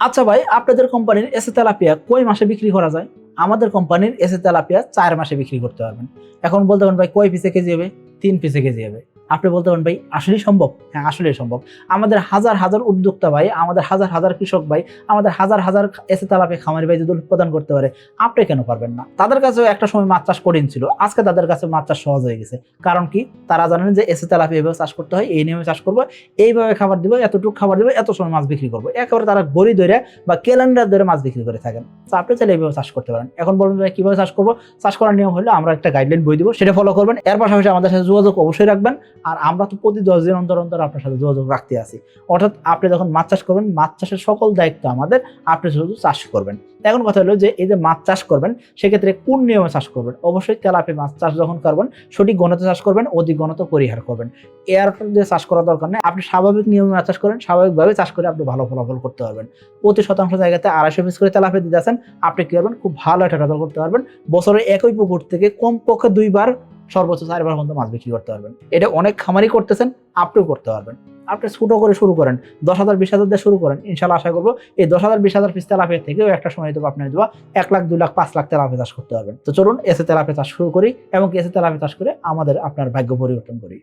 আচ্ছা ভাই, আপনাদের কোম্পানির এসে তেলাপিয়া কই মাসে বিক্রি করা যায়? আমাদের কোম্পানির এসে তেলাপিয়া চার মাসে বিক্রি করতে পারবেন। এখন বলতে পারেন ভাই, কয় পিসে কেজি হবে? তিন পিসে কেজি হবে। আপনি বলতে পারেন, ভাই, আসলেই সম্ভব? হ্যাঁ আসলেই সম্ভব। আমাদের হাজার হাজার উদ্যোক্তা ভাই, আমাদের হাজার হাজার কৃষক ভাই, আমাদের হাজার হাজার এসে তেলাপিয়া খামারি ভাই যদি উৎপাদন করতে পারে, আপনি কেন পারবেন না? তাদের কাছেও একটা সময় মাছ চাষ কঠিন ছিল। আজকে তাদের কাছে মাছ চাষ সহজ হয়ে গেছে। কারণ কি? তারা জানেন যে এসে তেলাপিয়া এভাবে চাষ করতে হয়, এই নিয়মে চাষ করব, এইভাবে খাবার দিব, এতটুকু খাবার দিব, এত সময় মাছ বিক্রি করব। একেবারে তারা গড়ি ধরে বা ক্যালেন্ডার ধরে মাছ বিক্রি করে থাকেন। তো আপনি চাইলে এইভাবে চাষ করতে পারেন। এখন বলবেন কীভাবে চাষ করব? চাষ করার নিয়ম হলে আমরা একটা গাইডলাইন বই দিব, সেটা ফলো করবেন। এর পাশাপাশি আমাদের সাথে যোগাযোগ অবশ্যই রাখবেন। আর আমরা তো প্রতি দশ দিন অন্তর অন্তর আপনার সাথে যোগাযোগ রাখতে আসি অর্থাৎ আপনি যখন মাছ চাষ করবেন, মাছ চাষের সকল দায়িত্ব আমাদের, আপনি শুধু চাষ করবেন। এখন কথা হলো যে, এই যে মাছ চাষ করবেন, সেক্ষেত্রে কোন নিয়মে চাষ করবেন? অবশ্যই তেলাপি মাছ চাষ যখন করবেন, সঠিক গণতে চাষ করবেন, অধিক গণত পরিহার করবেন। এর দিয়ে চাষ করার দরকার নেই। আপনি স্বাভাবিক নিয়মে মাছ চাষ করেন, স্বাভাবিকভাবে চাষ করে আপনি ভালো ফলাফল করতে পারবেন। প্রতি শতাংশ জায়গাতে আড়াইশো পিস করে তেলাপি দিতে আছেন আপনি কি করবেন? খুব ভালো একটা রেজাল্ট করতে পারবেন। বছরে একই পুকুর থেকে কমপক্ষে দুইবার সর্বোচ্চ চারবার পর্যন্ত মাছ বিক্রি করতে পারবেন। এটা অনেক খামারি করতেছেন, আপনিও করতে পারবেন। আপনি ছোটো করে শুরু করেন, দশ হাজার, বিশ হাজার দিয়ে শুরু করেন, ইনশাল্লাহ আশা করব এই দশ হাজার, বিশ হাজার পিস তেলাপিয়া থেকেও একটা সময় দেবো আপনি দেবো এক লাখ, দুই লাখ, পাঁচ লাখ তেলাপিয়া চাষ করতে পারবেন। তো চলুন এসে তেলাপিয়া চাষ শুরু করি এবং এসে তেলাপিয়া চাষ করে আমাদের আপনার ভাগ্য পরিবর্তন করি।